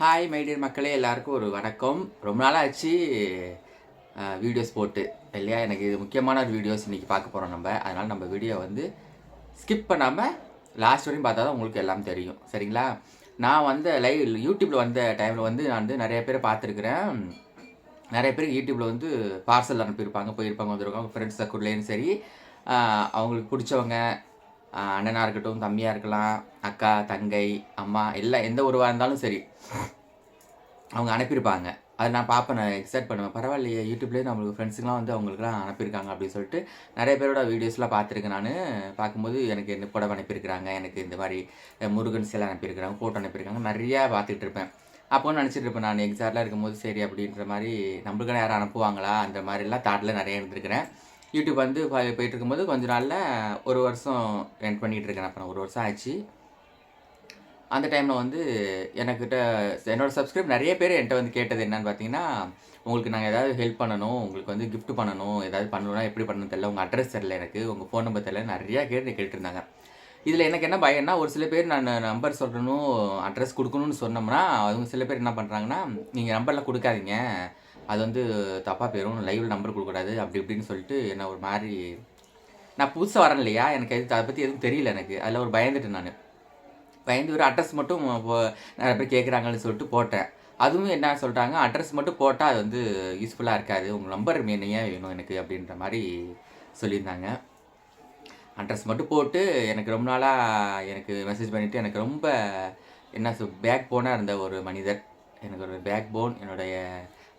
Hi my dear மக்களே எல்லாருக்கும் ஒரு வணக்கம். ரொம்ப நாளாக ஆச்சு வீடியோஸ் போட்டு. இல்லையா? எனக்கு இது முக்கியமான ஒரு வீடியோஸ் இன்றைக்கி பார்க்க போகிறோம் நம்ம. அதனால் நம்ம வீடியோ வந்து ஸ்கிப் பண்ணாமல் லாஸ்ட் வரையும் பார்த்தா தான் உங்களுக்கு எல்லாம் தெரியும். சரிங்களா? நான் வந்து லைவ் யூடியூப்பில் வந்த டைமில் வந்து நான் வந்து நிறைய பேரை பார்த்துருக்குறேன். நிறைய பேர் யூடியூப்பில் வந்து பார்சல் அனுப்பியிருப்பாங்க. போயிருப்பாங்க வந்திருக்காங்க ஃப்ரெண்ட்ஸ் சர்க்கிள்லேயும் சரி அவங்களுக்கு பிடிச்சவங்க அண்ணனாக இருக்கட்டும் தம்பியாக இருக்கலாம் அக்கா தங்கை அம்மா எல்லாம் எந்த ஒருவாக இருந்தாலும் சரி அவங்க அனுப்பியிருப்பாங்க. அதை நான் பார்ப்பேன் நான் எக்ஸைட் பண்ணுவேன். பரவாயில்லையே யூடியூப்லேயே நம்மளுக்கு ஃப்ரெண்ட்ஸுங்களாம் வந்து அவங்களுக்குலாம் அனுப்பியிருக்காங்க அப்படின்னு சொல்லிட்டு நிறைய பேரோட வீடியோஸ்லாம் பார்த்துருக்கேன் நான். பார்க்கும்போது எனக்கு இந்த புடவை அனுப்பியிருக்கிறாங்க எனக்கு இந்த மாதிரி முருகன் சிலை அனுப்பியிருக்கிறாங்க ஃபோட்டோ அனுப்பியிருக்காங்க நிறையா பார்த்துட்டு இருப்பேன். அப்போ நினச்சிட்டு இருப்பேன் நான் எக்ஸாக்டாக இருக்கும்போது சரி அப்படின்ற மாதிரி நம்மளுக்கு யாரும் அனுப்புவாங்களா? அந்த மாதிரிலாம் தாட்டில் நிறைய இருந்திருக்கிறேன். யூடியூப் வந்து போயிட்டு இருக்கும்போது கொஞ்ச நாளில் ஒரு வருஷம் ரன் பண்ணிகிட்டு இருக்கேன். அப்புறம் ஒரு வருஷம் ஆச்சு. அந்த டைமில் வந்து எனக்கிட்ட என்னோடய சப்ஸ்கிரைப் நிறைய பேர் என்கிட்ட வந்து கேட்டது என்னன்னு பார்த்தீங்கன்னா உங்களுக்கு நாங்கள் ஏதாவது ஹெல்ப் பண்ணணும் உங்களுக்கு வந்து கிஃப்ட் பண்ணணும் ஏதாவது பண்ணணும்னா எப்படி பண்ணணும் தெரியல உங்கள் அட்ரஸ் தெரியல எனக்கு உங்கள் ஃபோன் நம்பர் தெரியல நிறையா கேட்டு கேட்டுருந்தாங்க. இதில் எனக்கு என்ன பயம்னா ஒரு சில பேர் நான் நம்பர் சொல்லணும் அட்ரஸ் கொடுக்கணும்னு சொன்னோம்னா அவங்க சில பேர் என்ன பண்ணுறாங்கன்னா நீங்கள் நம்பர்லாம் கொடுக்காதீங்க அது வந்து தப்பாக போயிடும் லைவில் நம்பர் கொடுக்கக்கூடாது அப்படி இப்படின்னு சொல்லிட்டு என்ன ஒரு மாதிரி நான் புதுசாக வரேன் இல்லையா எனக்கு எது அதை பற்றி எதுவும் தெரியல எனக்கு. அதில் ஒரு பயந்துட்டேன் நான். பயந்து ஒரு அட்ரஸ் மட்டும் நிறைய பேர் கேட்குறாங்கன்னு சொல்லிட்டு போட்டேன். அதுவும் என்ன சொல்லிட்டாங்க அட்ரஸ் மட்டும் போட்டால் அது வந்து யூஸ்ஃபுல்லாக இருக்காது. உங்கள் நம்பர் ஏன் வேணும் எனக்கு அப்படின்ற மாதிரி சொல்லியிருந்தாங்க. அட்ரஸ் மட்டும் போட்டு எனக்கு ரொம்ப நாளாக எனக்கு மெசேஜ் பண்ணிவிட்டு எனக்கு ரொம்ப என்ன சொல் பேக் போனாக இருந்த ஒரு மனிதர். எனக்கு ஒரு பேக் போன் என்னுடைய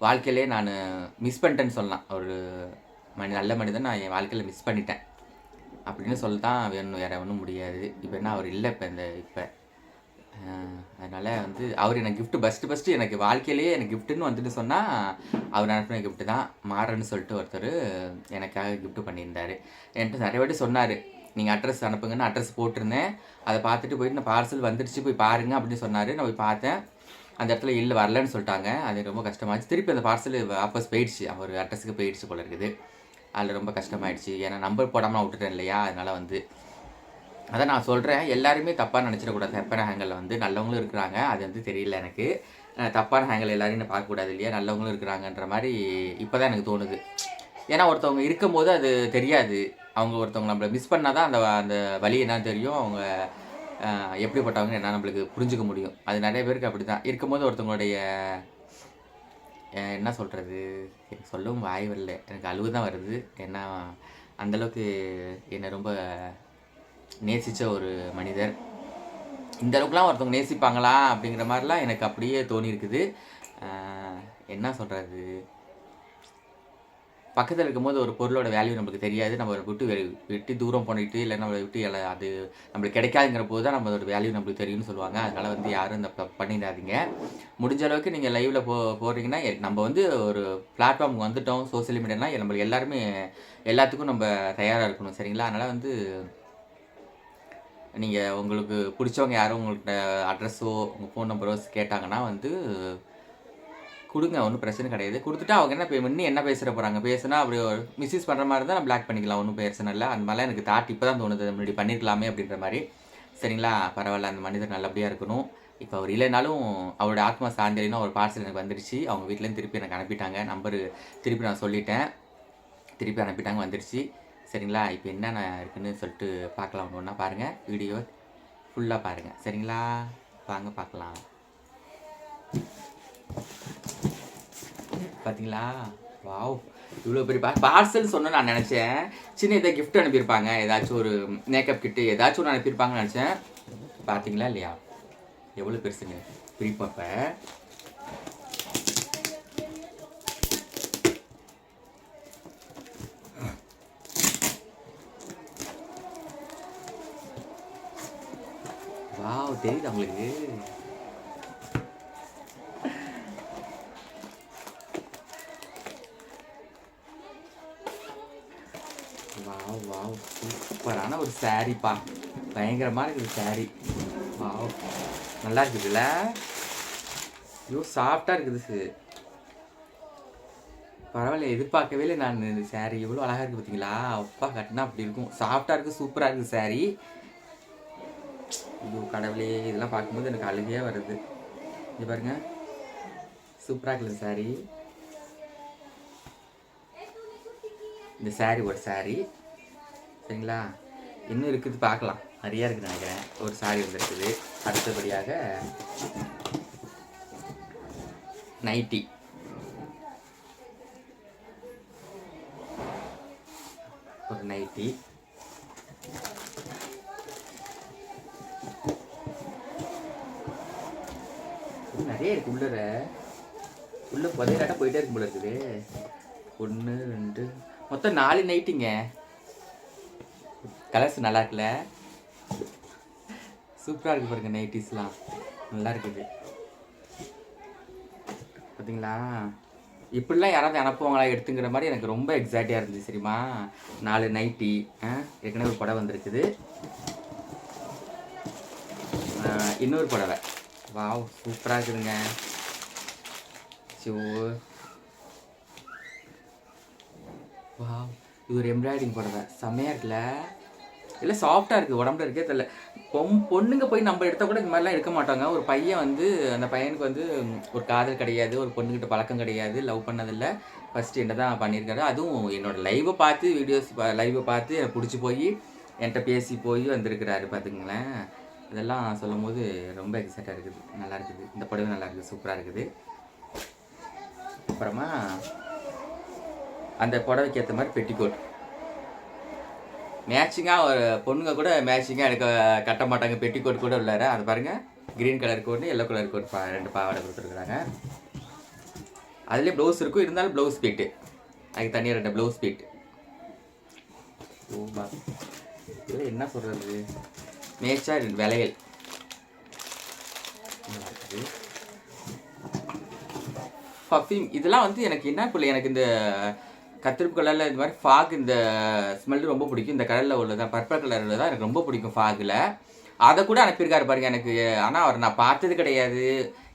வாழ்க்கையிலே நான் மிஸ் பண்ணிட்டேன்னு சொல்லலாம். ஒரு மனி நல்ல மனிதன் நான் என் வாழ்க்கையில் மிஸ் பண்ணிட்டேன். அப்படின்னு சொல்லத்தான் வேணும் வேறு ஒன்றும் முடியாது. இப்போ என்ன அவர் இல்லை இப்போ இந்த இப்போ. அதனால் வந்து அவர் எனக்கு கிஃப்ட் ஃபஸ்ட்டு ஃபஸ்ட்டு எனக்கு வாழ்க்கையிலேயே எனக்கு கிஃப்ட்டுன்னு வந்துட்டு சொன்னால் அவர் அனுப்பின கிஃப்ட்டு தான். மாறன்னு சொல்லிட்டு ஒருத்தர் எனக்காக கிஃப்ட் பண்ணியிருந்தார். என்கிட்ட நிறைய வாட்டி சொன்னார் நீங்கள் அட்ரஸ் அனுப்புங்கன்னு அட்ரஸ் போட்டிருந்தேன். அதை பார்த்துட்டு போயிட்டு நான் பார்சல் வந்துடுச்சு போய் பாருங்க அப்படின்னு சொன்னார். நான் போய் பார்த்தேன். அந்த இடத்துல இல்லை வரலன்னு சொல்லிட்டாங்க. அது ரொம்ப கஷ்டமாச்சு. திருப்பி அந்த பார்சல் வாபஸ் போயிடுச்சு. அவர் அட்ரஸுக்கு போயிடுச்சு போல இருக்குது. அதில் ரொம்ப கஷ்டமாயிடுச்சு. ஏன்னா நம்பர் போடாமல் நான் விட்டுட்டேன் இல்லையா? அதனால் வந்து அதான் நான் சொல்கிறேன் எல்லாருமே தப்பாக நினச்சிடக்கூடாது. தப்பான ஹேங்கலில் வந்து நல்லவங்களும் இருக்கிறாங்க. அது வந்து தெரியல எனக்கு. தப்பான ஹேங்கில் எல்லாரையும் நான் பார்க்கக்கூடாது இல்லையா? நல்லவங்களும் இருக்கிறாங்கன்ற மாதிரி இப்போ தான் எனக்கு தோணுது. ஏன்னா ஒருத்தவங்க இருக்கும்போது அது தெரியாது. அவங்க ஒருத்தவங்க நம்மளை மிஸ் பண்ணால் தான் அந்த அந்த வழி என்னன்னு தெரியும். அவங்க அஹ், எப்படிப்பட்டவங்க என்ன நம்மளுக்கு புரிஞ்சுக்க முடியும். அது நிறைய பேருக்கு அப்படி தான் இருக்கும்போது ஒருத்தவங்களுடைய என்ன சொல்கிறது எனக்கு சொல்லவும் வாய் வரல. எனக்கு அழுவு தான் வருது. ஏன்னா அந்தளவுக்கு என்னை ரொம்ப நேசித்த ஒரு மனிதர். இந்த அளவுக்குலாம் ஒருத்தவங்க நேசிப்பாங்களா? அப்படிங்கிற மாதிரிலாம் எனக்கு அப்படியே தோணியிருக்குது. என்ன சொல்கிறது பக்கத்தில் இருக்கும்போது ஒரு பொருளோட வேல்யூ நம்மளுக்கு தெரியாது. நம்ம விட்டு விட்டு தூரம் போனிட்டு இல்லை நம்மளை விட்டு எல்லாம் அது நம்மளுக்கு கிடைக்காதுங்கிற போது தான் நம்மளோட வேல்யூ நம்மளுக்கு தெரியும்னு சொல்லுவாங்க. அதனால் வந்து யாரும் இந்த பண்ணிடாதீங்க. முடிஞ்ச அளவுக்கு நீங்கள் லைவில் போ போகிறீங்கன்னா நம்ம வந்து ஒரு பிளாட்ஃபார்முக்கு வந்துட்டோம் சோஷியல் மீடியானா நம்மளுக்கு எல்லாருமே எல்லாத்துக்கும் நம்ம தயாராக இருக்கணும் சரிங்களா? அதனால் வந்து நீங்கள் உங்களுக்கு பிடிச்சவங்க யாரும் உங்கள்கிட்ட அட்ரஸோ உங்கள் ஃபோன் நம்பரோ கேட்டாங்கன்னா வந்து கொடுங்க ஒன்றும் பிரச்சனை கிடையாது. கொடுத்துட்டு அவங்க என்ன பே பண்ணி என்ன பேசுகிற போகிறாங்க பேசுனா அப்படி ஒரு மிஸ்யூஸ் பண்ணுற மாதிரி தான் நான் பிளாக் பண்ணிக்கலாம். ஒன்றும் பிரச்சனை இல்லை. அந்த மாதிரிலாம் எனக்கு தாட் இப்போ தான் தோணுது முன்னாடி பண்ணியிருக்கலாமே அப்படின்ற மாதிரி. சரிங்களா? பரவாயில்ல. அந்த மனிதர் நல்லபடியாக இருக்கணும். இப்போ அவர் இல்லைனாலும் அவரோட ஆத்மா சாந்தினா ஒரு பார்சல் எனக்கு வந்துருச்சு. அவங்க வீட்டிலேருந்து திருப்பி எனக்கு அனுப்பிட்டாங்க. நம்பரு திருப்பி நான் சொல்லிட்டேன். திருப்பி அனுப்பிட்டாங்க வந்துடுச்சு சரிங்களா? இப்போ என்னென்ன இருக்குன்னு சொல்லிட்டு பார்க்கலாம். ஒன்று ஒன்றா பாருங்கள் வீடியோ ஃபுல்லாக பாருங்கள் சரிங்களா? வாங்க பார்க்கலாம். பார்த்தீங்களா வாவ் இவ்வளோ பெரிய பா பார்சல் சொன்னு நான் நினச்சேன். சின்ன இதை கிஃப்ட் அனுப்பியிருப்பாங்க. ஏதாச்சும் ஒரு மேக்கப் கிட்டு ஏதாச்சும் ஒன்று அனுப்பியிருப்பாங்கன்னு நினச்சேன். பார்த்தீங்களா இல்லையா? எவ்வளோ பெருசுங்க. பிரிப்பப்ப வாவ் தெரியுதா உங்களுக்கு? வாவ் வாவ் சூப்பரான ஒரு சாரீப்பா பயங்கரமாக இருக்குது சாரீ வாவ். நல்லா இருக்குதுல்ல? ஐயோ சாஃப்டாக இருக்குது சு- பரவாயில்ல எதிர்பார்க்கவே இல்லை நான் இந்த சாரீ எவ்வளோ அழகாக இருக்குது பார்த்தீங்களா அப்பா கட்டினா அப்படி இருக்கும். சாஃப்டாக இருக்குது சூப்பராக இருக்குது சாரீ ஐயோ கடவுளே இதெல்லாம் பார்க்கும்போது எனக்கு அழுகையாக வருது. இது பாருங்க. சூப்பராக இருக்குது சாரி இந்த சாரி ஒரு சாரி சரிங்களா? இன்னும் இருக்குது பார்க்கலாம். நிறையா இருக்குது நினைக்கிறேன். ஒரு சாரி வந்துருக்குது. அடுத்தபடியாக நைட்டி ஒரு நைட்டி நிறைய இருக்கு உள்ளர உள்ள புதையாட்டம் போயிட்டே இருக்கும் போல இருக்குது. ஒன்று ரெண்டு. மொத்தம் நாலு நைட்டிங்க கலர்ஸ் நல்லா இருக்குல்ல சூப்பராக இருக்குது பாருங்க நைட்டிஸ்லாம் நல்லா இருக்குது பார்த்தீங்களா இப்படிலாம் யாராவது அனுப்புவாங்களா எடுத்துங்கிற மாதிரி எனக்கு ரொம்ப எக்ஸைட்டியாக இருந்துச்சு சரிம்மா நாலு நைட்டி ஏற்கனவே ஒரு படம் வந்திருக்குது. இன்னொரு புடவை. வாவ் சூப்பராக இருக்குதுங்க. ஷோ வாவ் இது ஒரு எம்ப்ராய்டிங் புடவை. செம்மையாக இருக்குல்ல? இல்லை சாஃப்டாக இருக்குது உடம்புல இருக்கே தெரியல. பொம் பொண்ணுங்க போய் நம்ம எடுத்தால் கூட இந்த மாதிரிலாம் எடுக்க மாட்டாங்க. ஒரு பையன் வந்து அந்த பையனுக்கு வந்து ஒரு காதல் கிடையாது ஒரு பொண்ணுக்கிட்ட பழக்கம் கிடையாது லவ் பண்ணதில்லை. ஃபஸ்ட்டு என்ன தான் பண்ணியிருக்காரு அதுவும் என்னோடய லைவை பார்த்து வீடியோஸ் லைவை பார்த்து எனக்கு பிடிச்சி போய் என்கிட்ட பேசி போய் வந்திருக்கிறாரு பார்த்துங்களேன் இதெல்லாம் சொல்லும் போது ரொம்ப எக்ஸைட்டாக இருக்குது. நல்லா இருக்குது. இந்த புடவை நல்லா இருக்குது. சூப்பராக இருக்குது. அப்புறமா அந்த புடவைக்கு ஏற்ற மாதிரி பெட்டிக்கோட். மேட்சிங்காக ஒரு பொண்ணுங்க கூட மேட்சிங்காக எடுக்க கட்ட மாட்டாங்க. பெட்டிக்கோட் கூட உள்ளார. அது பாருங்கள் green colour coat yellow colour coat பா ரெண்டு பாவாடை கொடுத்துருக்குறாங்க. அதுலேயே ப்ளவுஸ் இருக்கும். இருந்தாலும் ப்ளவுஸ் பீட்டு அதுக்கு தனியாக ரெண்டு ப்ளவுஸ் பீட்டு இதில் என்ன சொல்கிறது மேட்சாக ரெண்டு விலைகள். பர்ஃப்யூம் இதெல்லாம் வந்து எனக்கு என்ன பிள்ளை? எனக்கு இந்த கத்திரிப்பு கலரில் இந்த மாதிரி ஃபாக் இந்த ஸ்மெல் ரொம்ப பிடிக்கும். இந்த கலரில் உள்ளதான் பர்பிள் கலரில் தான் எனக்கு ரொம்ப பிடிக்கும் ஃபாகில் அதை கூட அனுப்பியிருக்காரு பாருங்க எனக்கு. ஆனால் அவர் நான் பார்த்தது கிடையாது.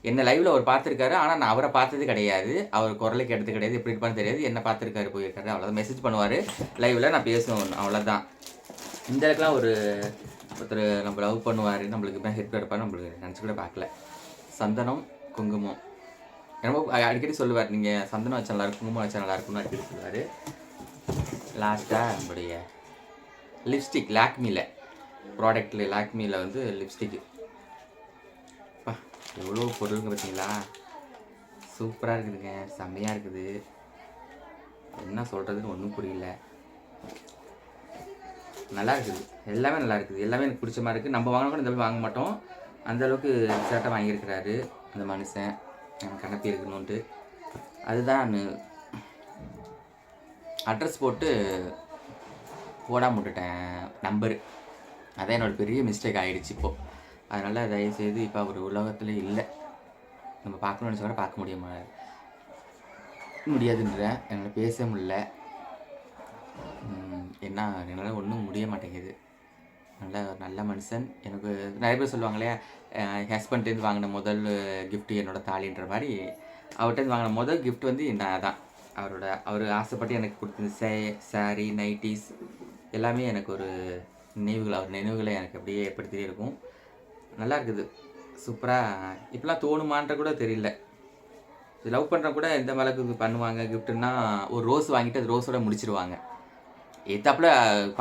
என்ன லைவில் அவர் பார்த்துருக்காரு. ஆனால் நான் அவரை பார்த்தது கிடையாது. அவர் குரலை கேட்டது கிடையாது. எப்படி இருப்பான்னு தெரியாது. என்ன பார்த்துருக்காரு போயிருக்காரு. அவ்வளோதான் மெசேஜ் பண்ணுவார். லைவில் நான் பேசுவேன். அவ்வளோதான் இந்த அளவுக்குலாம் ஒரு ஒருத்தர் நம்ம லவ் பண்ணுவார். நம்மளுக்கு ஹெல்ப் எடுப்பார் நம்மளுக்கு நினச்சி கூட பார்க்கல. சந்தனம் குங்குமம். ரொம்ப அடிக்கடி சொல்லுவார் நீங்கள் சந்தனம் வச்சா நல்லா இருக்கும் குங்குமம் வச்சா நல்லா இருக்கும்னு அடிக்கடி சொல்லுவார். லாஸ்ட்டாக நம்முடைய லிப்ஸ்டிக் லாக்மியில் ப்ராடக்டில் லாக்மியில் வந்து லிப்ஸ்டிக்கு எவ்வளோ பொருளுங்க பார்த்தீங்களா சூப்பராக இருக்குதுங்க செம்மையாக இருக்குது. என்ன சொல்கிறதுன்னு ஒன்றும் புரியல. நல்லா இருக்குது. எல்லாமே நல்லா இருக்குது. எல்லாமே எனக்கு பிடிச்ச மாதிரி இருக்குது நம்ம வாங்கினா கூட இந்த மாதிரி வாங்க மாட்டோம். அந்த அளவுக்கு வாங்கியிருக்கிறாரு அந்த மனுஷன். எனக்கு அனுப்பி இருக்கணும்ன்ட்டு அதுதான் அட்ரஸ் போட்டு போடாம விட்டுட்டேன் நம்பரு அதான் என்னோட பெரிய மிஸ்டேக் ஆகிடுச்சு இப்போது அதனால் தயவுசெய்து இப்போ அவர் உலகத்தில் இல்லை. நம்ம பார்க்கணும்னு நினச்சா கூட பார்க்க முடிய முடியாதுன்றேன் என்னால் பேச முடியல. என்ன என்னால் ஒன்றும் முடிய மாட்டேங்குது. நல்ல ஒரு நல்ல மனுஷன். எனக்கு நிறைய பேர் சொல்லுவாங்களே ஹஸ்பண்ட்லேருந்து வாங்கின முதல் கிஃப்ட்டு என்னோட தாலின்ற மாதிரி. அவர்கிட்ட வாங்கின முதல் கிஃப்ட் வந்து நான் தான் அவரோட அவர் ஆசைப்பட்டு எனக்கு கொடுத்த சே சாரீ நைட்டிஸ் எல்லாமே எனக்கு ஒரு நினைவுகள் அவர் நினைவுகளை எனக்கு அப்படியே ஏற்படுத்தியே இருக்கும். நல்லா இருக்குது. சூப்பராக இப்போலாம் தோணுமான்ற கூட தெரியல. லவ் பண்ணுற கூட எந்த அளவுக்கு பண்ணுவாங்க கிஃப்ட்டுன்னா ஒரு ரோஸ் வாங்கிட்டு அது ரோஸோட முடிச்சிருவாங்க. எத்தாப்புல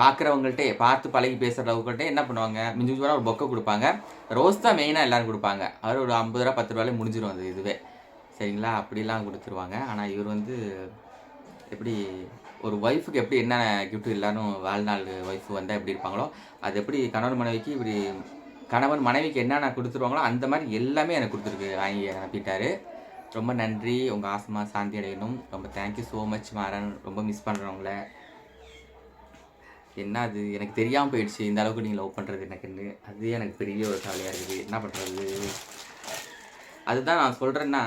பார்க்குறவங்கள்ட்ட பார்த்து பழகி பேசுகிறவங்கள்ட்ட என்ன பண்ணுவாங்க? மிஞ்சி மிஞ்சி ஒரு பொக்கை கொடுப்பாங்க. ரோஸ் தான் மெயினாக எல்லாரும் கொடுப்பாங்க. அவர் ஒரு ஐம்பது ரூபா பத்து ரூபாயில முடிஞ்சிடும் அது இதுவே. சரிங்களா? அப்படிலாம் கொடுத்துருவாங்க. ஆனால் இவர் வந்து எப்படி ஒரு ஒய்ஃபுக்கு எப்படி என்ன கிஃப்ட் எல்லாரும் வாழ்நாள் ஒய்ஃப் வந்தால் எப்படி இருப்பாங்களோ அது எப்படி கணவன் மனைவிக்கு இப்படி கணவன் மனைவிக்கு என்னென்ன கொடுத்துருவாங்களோ அந்த மாதிரி எல்லாமே எனக்கு கொடுத்துருக்கு வாங்கி அனுப்பிட்டாரு. ரொம்ப நன்றி. உங்கள் ஆசமாக சாந்தி அடையணும். ரொம்ப தேங்க்யூ ஸோ மச் மாறன். ரொம்ப மிஸ் பண்ணுறவங்கள என்ன அது எனக்கு தெரியாமல் போயிடுச்சு. இந்த அளவுக்கு நீங்கள் லவ் பண்ணுறது எனக்குன்னு. அது எனக்கு பெரிய ஒரு கவலையாக இருக்குது. என்ன பண்ணுறது அதுதான் நான் சொல்கிறேன்னா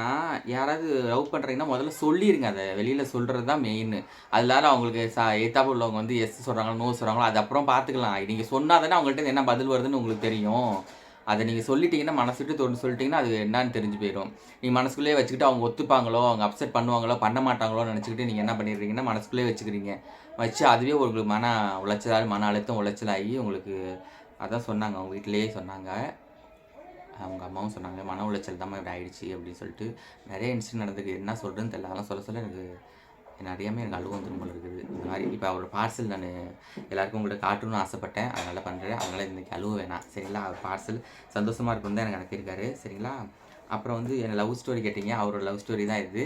யாராவது லவ் பண்ணுறீங்கன்னா முதல்ல சொல்லிடுங்க அதை. வெளியில் சொல்கிறது தான் மெயின் அதனால அவங்களுக்கு சா ஏத்தாப்பு உள்ளவங்க வந்து எஸ் சொல்கிறாங்களோ நோ சொல்கிறாங்களோ அது அப்புறம் பார்த்துக்கலாம். நீங்கள் சொன்னால் தானே அவங்கள்ட்ட என்ன பதில் வருதுன்னு உங்களுக்கு தெரியும். அதை நீங்கள் சொல்லிட்டீங்கன்னா மனசு விட்டு தோணு சொல்லிட்டீங்கன்னா அது என்னன்னு தெரிஞ்சு போயிடும். நீங்கள் மனசுக்குள்ளேயே வச்சுக்கிட்டு அவங்க ஒத்துப்பாங்களோ அவங்க அப்செட் பண்ணுவாங்களோ பண்ண மாட்டாங்களோ நினச்சிக்கிட்டு நீங்கள் என்ன பண்ணிடுறீங்கன்னா மனசுக்குள்ளேயே வச்சுக்கிறீங்க. வச்சு அதுவே உங்களுக்கு மன உளைச்சலாக மன அழுத்தம் உளைச்சலாகி உங்களுக்கு அதான் சொன்னாங்க. அவங்க வீட்டிலேயே சொன்னாங்க. அவங்க அம்மாவும் சொன்னாங்க மன உளைச்சல் தான் இப்படி ஆகிடுச்சி அப்படின்னு சொல்லிட்டு நிறைய இன்சிடென்ட் நடந்துக்கு என்ன சொல்கிறேன்னு தெரியல. அதெல்லாம் சொல்ல சொல்ல எனக்கு என்ன அறியாமல் எனக்கு அழுவம் வந்துடும் போல இருக்குது. இந்த மாதிரி இப்போ அவரோட பார்சல் நான் எல்லாருக்கும் உங்கள்கிட்ட காட்டணும்னு ஆசைப்பட்டேன். அதனால் பண்ணுறேன் அதனால் இன்றைக்கி அழுவ வேணாம். சரிங்களா? அவர் பார்சல் சந்தோஷமாக இருக்கணும் தான் எனக்கு அனுப்பியிருக்காரு சரிங்களா? அப்புறம் வந்து என் லவ் ஸ்டோரி கேட்டிங்க. அவரோட லவ் ஸ்டோரி தான் இது.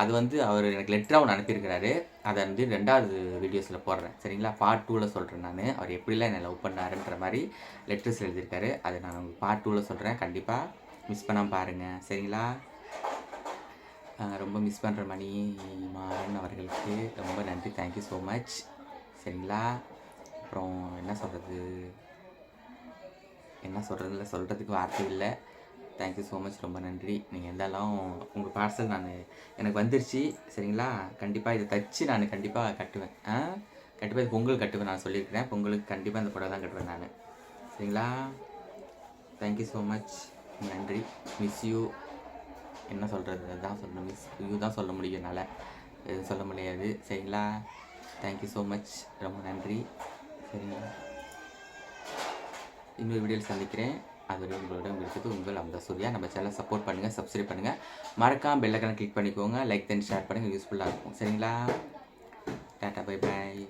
அது வந்து அவர் எனக்கு லெட்டராக ஒன்று அனுப்பியிருக்கிறாரு. அதை வந்து ரெண்டாவது வீடியோஸில் போடுறேன். சரிங்களா? பார்ட் டூவில் சொல்கிறேன் நான். அவர் எப்படிலாம் என்னை லவ் பண்ணாருன்ற மாதிரி லெட்டர்ஸ் எழுதியிருக்காரு. அதை நான் உங்களுக்கு பார்ட் டூவில் சொல்கிறேன் கண்டிப்பாக மிஸ் பண்ணாமல் பாருங்கள் சரிங்களா? ரொம்ப மிஸ் பண்ணுற மணி மாறன் அவர்களுக்கு ரொம்ப நன்றி. தேங்க்யூ ஸோ மச் சரிங்களா? அப்புறம் என்ன சொல்கிறது என்ன சொல்கிறதுல சொல்கிறதுக்கு வார்த்தை இல்லை. தேங்க்யூ ஸோ மச் ரொம்ப நன்றி. நீங்கள் இருந்தாலும் உங்கள் பார்சல் நான் எனக்கு வந்துருச்சு. சரிங்களா? கண்டிப்பாக இதை தச்சு நான் கண்டிப்பாக கட்டுவேன். ஆ? கண்டிப்பாக இது பொங்கல் கட்டுவேன் நான் சொல்லியிருக்கிறேன். பொங்கலுக்கு கண்டிப்பாக இந்த புடவை தான் கட்டுவேன் நான். சரிங்களா? தேங்க்யூ ஸோ மச் நன்றி. மிஸ் யூ என்ன சொல்கிறது அதுதான் சொல்லணும். மிஸ் யூ தான் சொல்ல முடியும் என்னால். எதுவும் சொல்ல முடியாது. சரிங்களா? தேங்க்யூ ஸோ மச் ரொம்ப நன்றி. சரிங்களா இன்னொரு வீடியோவில் சந்திக்கிறேன். அதுவே உங்களோட இருக்குது உங்கள் அந்த சூர்யா நம்ம சேனலை சப்போர்ட் பண்ணுங்கள் சப்ஸ்கிரைப் பண்ணுங்கள் மறக்காம பெல்லைக்கான கிளிக் பண்ணிக்கோங்க லைக் தென் ஷேர் பண்ணுங்கள் யூஸ்ஃபுல்லாக இருக்கும். சரிங்களா? Tata bye bye